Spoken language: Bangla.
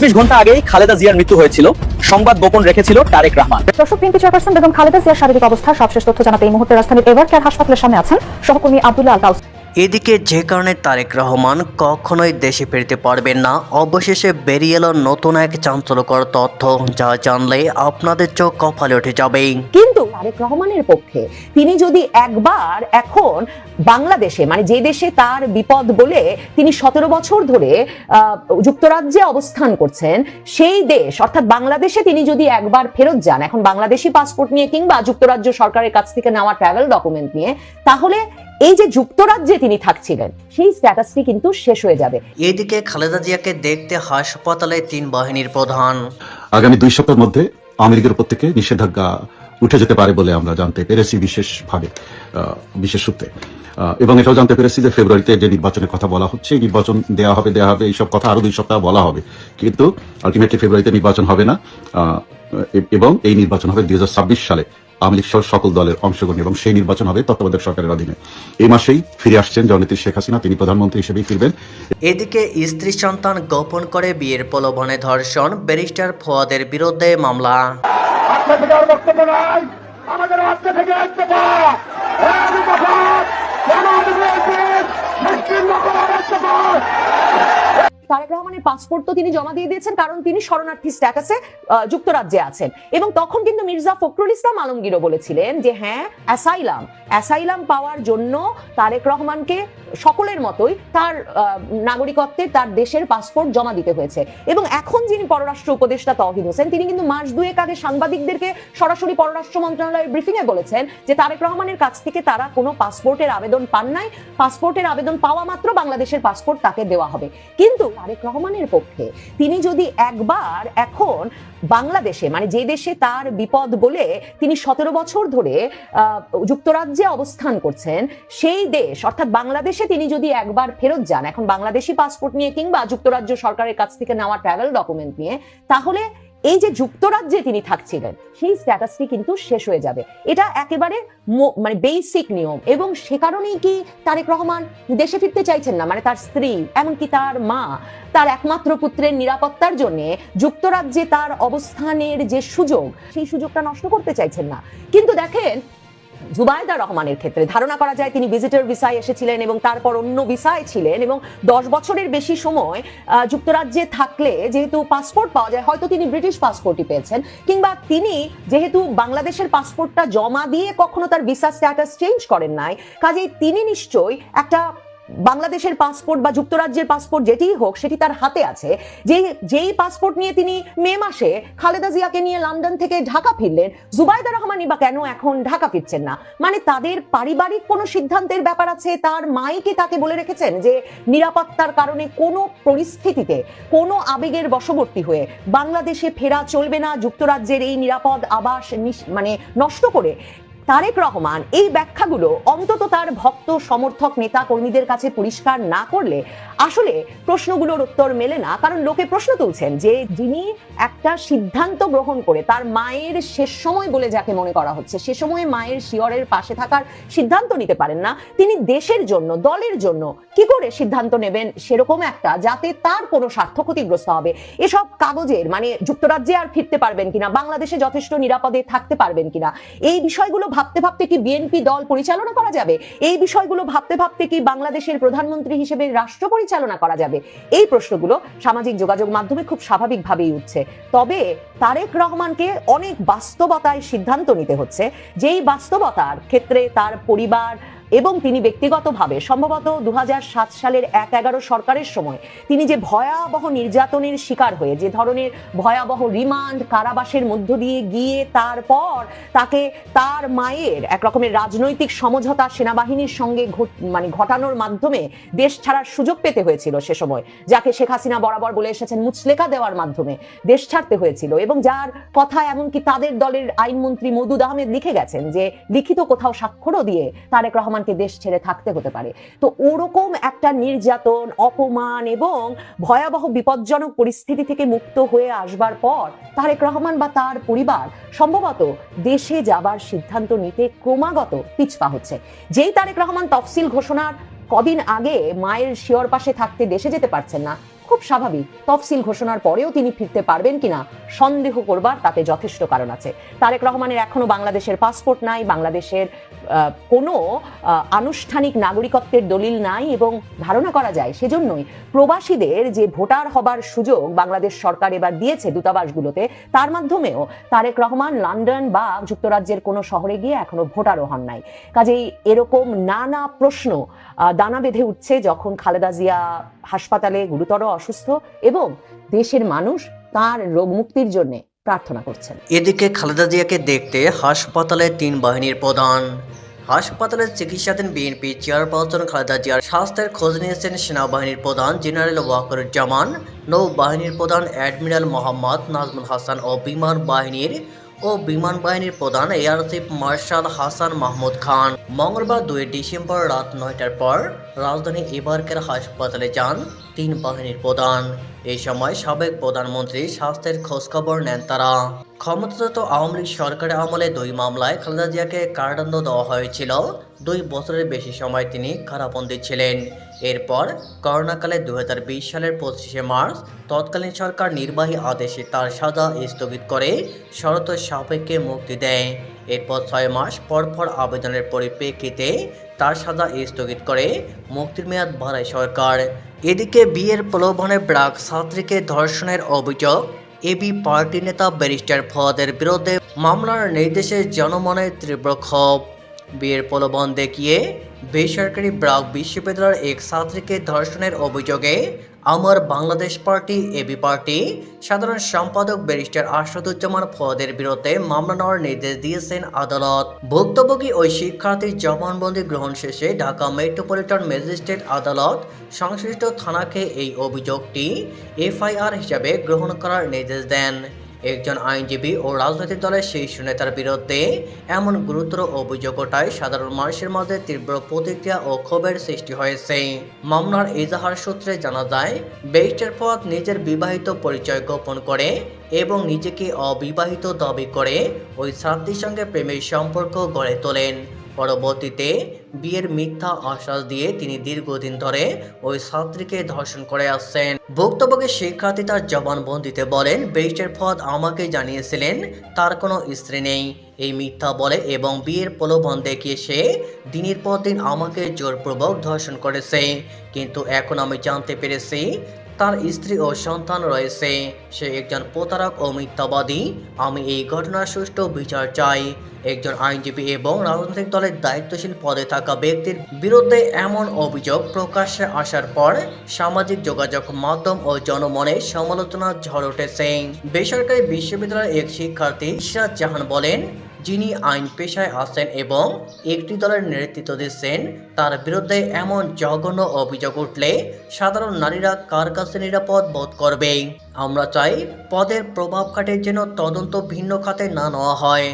ছত্রিশ ঘণ্টা আগেই খালেদা জিয়ার মৃত্যু হয়েছিল। সংবাদ গোপন রেখেছিল তারেক রহমান। দর্শক বিএনপি চেয়ারপারসন বেগম খালেদা জিয়ার শারীরিক অবস্থার সবশেষ তথ্য জানাতে এই মুহূর্তে রাজধানীর এভার কেয়ার হাসপাতালের সামনে আছেন সহকর্মী আব্দুল্লাহ আল কাউস এদিকে যে কারণে তারেক রহমান কখনোই দেশে ফিরতে পারবেন না অবশেষে বেরিয়ে এলো নতুন এক চাঞ্চল্যকর তথ্য যা জানলে আপনাদের চোখ কপালে উঠে যাবে কিন্তু তারেক রহমানের পক্ষে তিনি যদি একবার এখন বাংলাদেশে মানে যে দেশে তার বিপদ বলে তিনি সতেরো বছর ধরে যুক্তরাজ্যে অবস্থান করছেন সেই দেশ অর্থাৎ বাংলাদেশে তিনি যদি একবার ফেরত যান এখন বাংলাদেশি পাসপোর্ট নিয়ে কিংবা যুক্তরাজ্য সরকারের কাছ থেকে নেওয়া ট্রাভেল ডকুমেন্ট নিয়ে তাহলে এই যে যুক্তরাজ্যে তিনি থাকছিলেন সেই স্ট্যাটাসটি কিন্তু শেষ হয়ে যাবে। এদিকে খালেদা জিয়াকে দেখতে হাসপাতালে তিন বাহিনীর প্রধান। আগামী দুই সপ্তাহের মধ্যে আমেরিকার উপর থেকে নিষেধাজ্ঞা উঠে যেতে পারে বলে আমরা জানতে পেরেছি বিশেষভাবে বিশেষ সূত্রে। এবং এটাও জানতে পেরেছি যে ফেব্রুয়ারিতে যে নির্বাচনের কথা বলা হচ্ছে নির্বাচন দেওয়া হবে দেওয়া হবে, এইসব কথা আরও দুই সপ্তাহ বলা হবে। কিন্তু আলটিমেটলি ফেব্রুয়ারিতে নির্বাচন হবে না এবং এই নির্বাচন হবে দুই হাজার ছাব্বিশ সালে। আওয়ামী লীগ সকল দলের অংশগ্রহণ এবং সেই নির্বাচন হবে তত্ত্বাবধায়ক সরকারের অধীনে। এই মাসেই ফিরে আসছেন জননেত্রী শেখ হাসিনা, তিনি প্রধানমন্ত্রী হিসেবেই ফিরবেন। এদিকে স্ত্রী সন্তান গোপন করে বিয়ের প্রলোভনে ধর্ষণ, ব্যারিস্টার ফোয়াদের বিরুদ্ধে মামলা। আজকে থেকে আর বক্তব্য নাই। আমাদের আজকে থেকে এক দফা জামাত বিএনপির নিশ্চিন্ন করার ইস্তফা তারেক রহমানের পাসপোর্ট তো তিনি জমা দিয়ে দিয়েছেন কারণ তিনি শরণার্থী স্ট্যাটাসে যুক্তরাজ্যে আছেন। এবং তখন কিন্তু মির্জা ফখরুল ইসলাম আলমগীরও বলেছিলেন যে হ্যাঁ অ্যাসাইলাম অ্যাসাইলাম পাওয়ার জন্য তারেক রহমানকে সকলের মতোই তার আহ, নাগরিকত্বের তার দেশের পাসপোর্ট জমা দিতে হয়েছে। এবং এখন যিনি পররাষ্ট্র উপদেষ্টা তহিদ হোসেন তিনি কিন্তু মাস দুয়েক আগে সাংবাদিকদেরকে সরাসরি পররাষ্ট্র মন্ত্রণালয়ের ব্রিফিং এ বলেছেন যে তারেক রহমানের কাছ থেকে তারা কোনো পাসপোর্টের আবেদন পান নাই। পাসপোর্টের আবেদন পাওয়া মাত্র বাংলাদেশের পাসপোর্ট তাকে দেওয়া হবে। কিন্তু তারেক রহমানের পক্ষে। তিনি যদি একবার এখন বাংলাদেশে মানে যে দেশে তার বিপদ বলে তিনি সতেরো বছর ধরে যুক্তরাজ্যে অবস্থান করছেন, সেই দেশ, অর্থাৎ বাংলাদেশে তিনি যদি একবার ফেরত যান, এখন বাংলাদেশি পাসপোর্ট নিয়ে কিংবা যুক্তরাজ্য সরকারের কাছ থেকে নেওয়া ট্রাভেল ডকুমেন্ট নিয়ে, তাহলে এই যে যুক্তরাজ্যে তিনি থাকছিলেন, সেই স্ট্যাটাসটি কিন্তু শেষ হয়ে যাবে। এটা একেবারে মানে বেসিক নিয়ম। এবং সে কারণেই কি তারেক রহমান দেশে ফিরতে চাইছেন না? মানে তার স্ত্রী, এমনকি তার মা, তার একমাত্র পুত্রের নিরাপত্তার জন্য যুক্তরাজ্যে তার অবস্থানের যে সুযোগ, সেই সুযোগটা নষ্ট করতে চাইছেন না। কিন্তু দেখেন জুবাইদা রহমানের ক্ষেত্রে। ধারণা করা যায় তিনি ভিজিটর ভিসায় এসেছিলেন এবং তারপর অন্য ভিসায় ছিলেন এবং দশ বছরের বেশি সময় যুক্তরাজ্যে থাকলে যেহেতু পাসপোর্ট পাওয়া যায়, হয়তো তিনি ব্রিটিশ পাসপোর্টই পেয়েছেন। কিংবা তিনি যেহেতু বাংলাদেশের পাসপোর্টটা জমা দিয়ে কখনো তার ভিসা স্ট্যাটাস চেঞ্জ করেন নাই, কাজেই তিনি নিশ্চয়ই একটা বাংলাদেশের পাসপোর্ট বা যুক্তরাজ্যের পাসপোর্ট যেটিই হোক, সেটি তার হাতে আছে। যে যেই পাসপোর্ট নিয়ে তিনি মে মাসে খালেদা জিয়াকে নিয়ে লন্ডন থেকে ঢাকা ফিরলেন, জুবাইদা রহমানই বা কেন এখন ঢাকা ফিরছেন না? মানে তাদের পারিবারিক কোনো সিদ্ধান্তের ব্যাপার আছে? তার মাই কি তাকে বলে রেখেছেন যে, নিরাপত্তার কারণে কোনো পরিস্থিতিতে, কোনো আবেগের বশবর্তী হয়ে বাংলাদেশে ফেরা চলবে না, যুক্তরাজ্যের এই নিরাপদ আবাস মানে নষ্ট করে? তারেক রহমান, এই ব্যাখ্যাগুলো অন্তত তার ভক্ত, সমর্থক, নেতা, কর্মীদের কাছে পরিষ্কার না করলে আসলে প্রশ্নগুলোর উত্তর মেলে না। কারণ লোকে প্রশ্ন তুলছেন যে যিনি একটা সিদ্ধান্ত গ্রহণ করে তার মায়ের শেষ সময় বলে যাকে মনে করা হচ্ছে, সে সময়ে মায়ের শিয়রের পাশে থাকার সিদ্ধান্ত নিতে পারেন না। তিনি দেশের জন্য, দলের জন্য কি করে সিদ্ধান্ত নেবেন সেরকম একটা, যাতে তার কোনো স্বার্থ ক্ষতিগ্রস্ত হবে। এসব কাগজের মানে যুক্তরাজ্যে আর ফিরতে পারবেন কিনা, বাংলাদেশে যথেষ্ট নিরাপদে থাকতে পারবেন কিনা, এই বিষয়গুলো ভাবতে ভাবতে কি বিএনপি দল পরিচালনা করা যাবে? এই বিষয়গুলো ভাবতে ভাবতে কি বাংলাদেশের প্রধানমন্ত্রী হিসেবে রাষ্ট্র পরিচালনা করা যাবে? এই প্রশ্নগুলো সামাজিক যোগাযোগ মাধ্যমে খুব স্বাভাবিকভাবেই উঠছে। তবে তারেক রহমানকে অনেক বাস্তবতায় সিদ্ধান্ত নিতে হচ্ছে। যেই বাস্তবতার ক্ষেত্রে তার পরিবার এবং তিনি ব্যক্তিগতভাবে সম্ভবত দু হাজার সাত সালের এক এগারো সরকারের সময় তিনি যে ভয়াবহ নির্যাতনের শিকার হয়ে, যে ধরনের ভয়াবহ রিমান্ড কারাবাসের মধ্য দিয়ে গিয়ে তারপর তাকে তার মায়ের এক রকমের রাজনৈতিক সমঝোতা সেনাবাহিনীর সঙ্গে মানে ঘটানোর মাধ্যমে দেশ ছাড়ার সুযোগ পেতে হয়েছিল সে সময়, যাকে শেখ হাসিনা বরাবর বলে এসেছেন মুচলেকা দেওয়ার মাধ্যমে দেশ ছাড়তে হয়েছিল এবং যার কথা এমনকি তাদের দলের আইনমন্ত্রী মদুদ আহমেদ লিখে গেছেন যে, লিখিত কোথাও স্বাক্ষরও দিয়ে তারেক রহমানকে দেশ ছেড়ে থাকতে হতে পারে। তো ওরকম একটা নির্যাতন, অপমান এবং ভয়াবহ বিপজ্জনক পরিস্থিতি থেকে মুক্ত হয়ে আসবার পর তারেক রহমান বা তার পরিবার সম্ভবত দেশে যাবার সিদ্ধান্ত নিতে ক্রমাগত পিছপা হচ্ছে। যেই তারেক রহমান তফসিল ঘোষণার কদিন আগে মায়ের শিয়র পাশে থাকতে দেশে যেতে পারছেন না খুব স্বাভাবিক। তফসিল ঘোষণার পরেও তিনি ফিরতে পারবেন কিনা সন্দেহ করবার তাতে যথেষ্ট কারণ আছে। তারেক রহমানের এখনও বাংলাদেশের পাসপোর্ট নাই, বাংলাদেশের কোনো আনুষ্ঠানিক নাগরিকত্বের দলিল নাই এবং ধারণা করা যায় সেজন্যই প্রবাসীদের যে ভোটার হবার সুযোগ বাংলাদেশ সরকার এবার দিয়েছে দূতাবাসগুলোতে, তার মাধ্যমেও তারেক রহমান লন্ডন বা যুক্তরাজ্যের কোনো শহরে গিয়ে এখনও ভোটারও হন নাই। কাজেই এরকম নানা প্রশ্ন দানা বেঁধে উঠছে যখন খালেদা জিয়া হাসপাতালে গুরুতর অসুস্থ এবং দেশের মানুষ তার রোগ মুক্তির জন্য প্রার্থনা করছেন। এদিকে খালেদা জিয়াকে দেখতে হাসপাতালে তিন বাহিনীর প্রধান। হাসপাতালে চিকিৎসাধীন বিএনপি চেয়ারপারসন খালেদা জিয়ার স্বাস্থ্যের খোঁজ নিয়েছেন সেনাবাহিনীর প্রধান জেনারেল ওয়াকরুজ্জামান। নৌবাহিনীর প্রধান অ্যাডমিরাল মোহাম্মদ নাজমুল হাসান ও বিমান বাহিনীর ও বিমান বাহিনীর প্রধান air chief marshal Hasan Mahmud Khan. মঙ্গলবার দুই ডিসেম্বর রাত নয়টার পর রাজধানী এবারকের হাসপাতালে যান তিন বাহিনীর প্রধান। এই সময় সাবেক প্রধানমন্ত্রী স্বাস্থ্যের খোঁজখবর নেন তারা। ক্ষমতাগত আওয়ামী লীগ সরকারের আমলে দুই মামলায় খালেদা জিয়াকে কারাদণ্ড দেওয়া হয়েছিল। দুই বছরের বেশি সময় তিনি কারাবন্দী ছিলেন। এরপর করোনাকালে দু হাজার বিশ সালের পঁচিশে মার্চ তৎকালীন সরকার নির্বাহী আদেশে তার সাজা স্থগিত করে শরত সাপেক্ষে মুক্তি দেয়। এরপর ছয় মাস পরপর আবেদনের পরিপ্রেক্ষিতে তার সাজা স্থগিত করে মুক্তির মেয়াদ বাড়ায় সরকার। এদিকে বিয়ের প্রলোভনে ব্রাক ছাত্রীকে ধর্ষণের অভিযোগ, এবি পার্টি নেতা ব্যারিস্টার ফওয়াদের বিরুদ্ধে মামলার নির্দেশে জনমনে তীব্র ক্ষোভ। বিয়ের প্রলোভন দেখিয়ে বেসরকারি ব্রাক বিশ্ববিদ্যালয়ের এক ছাত্রীকে ধর্ষণের অভিযোগে আমার বাংলাদেশ পার্টি, এবি পার্টি, সাধারণ সম্পাদক ব্যারিস্টার আসাদুজ্জামান ফওয়াদের বিরুদ্ধে মামলা নেওয়ার নির্দেশ দিয়েছেন আদালত। ভুক্তভোগী ওই শিক্ষার্থীর জবানবন্দি গ্রহণ শেষে ঢাকা মেট্রোপলিটন ম্যাজিস্ট্রেট আদালত সংশ্লিষ্ট থানাকে এই অভিযোগটি এফআইআর হিসাবে গ্রহণ করার নির্দেশ দেন। একজন আইনজীবী ও রাজনৈতিক দলের শীর্ষ নেতার বিরুদ্ধে এমন গুরুতর অভিযোগ ওঠায় সাধারণ মানুষের মধ্যে তীব্র প্রতিক্রিয়া ও ক্ষোভের সৃষ্টি হয়েছে। মামলার এজাহার সূত্রে জানা যায় বেইস্টের পথ নিজের বিবাহিত পরিচয় গোপন করে এবং নিজেকে অবিবাহিত দাবি করে ওই ছাত্রীর সঙ্গে প্রেমের সম্পর্ক গড়ে তোলেন। পরবর্তীতে বিয়ের মিথ্যা আশ্বাস দিয়ে তিনি দীর্ঘদিন ধরে ওই ছাত্রীকে ধর্ষণ করে আসছেন। ভুক্তভোগী শিক্ষার্থী তার জবানবন্দিতে বলেন বেইস্টের পদ আমাকে জানিয়েছিলেন, তার কোনো স্ত্রী নেই। এই মিথ্যা বলে এবং বিয়ের প্রলোভন দেখিয়ে সে দিনের পর দিন আমাকে জোরপূর্বক ধর্ষণ করেছে। কিন্তু এখন আমি জানতে পেরেছি তার স্ত্রী ও সন্তান রয়েছে। সে একজন প্রতারক ও মিথ্যাবাদী। আমি এই ঘটনার সুষ্ঠু বিচার চাই। একজন আইনজীবী এবং রাজনৈতিক দলের দায়িত্বশীল পদে থাকা ব্যক্তির বিরুদ্ধে এমন অভিযোগ প্রকাশ্যে আসার পর সামাজিক যোগাযোগ মাধ্যম ও জনমনে সমালোচনা ঝড় উঠেছে। বেসরকারি বিশ্ববিদ্যালয়ের এক শিক্ষার্থী ইশরাত জাহান বলেন যিনি আইন পেশায় আসেন এবং একটি দলের নেতৃত্ব দিচ্ছেন, তার বিরুদ্ধে এমন জঘন্য অভিযোগ উঠলে সাধারণ নারীরা কার কাছে নিরাপদ বোধ করবে? আমরা চাই পদের প্রভাব খাটে যেন তদন্ত ভিন্ন খাতে না নেওয়া হয়।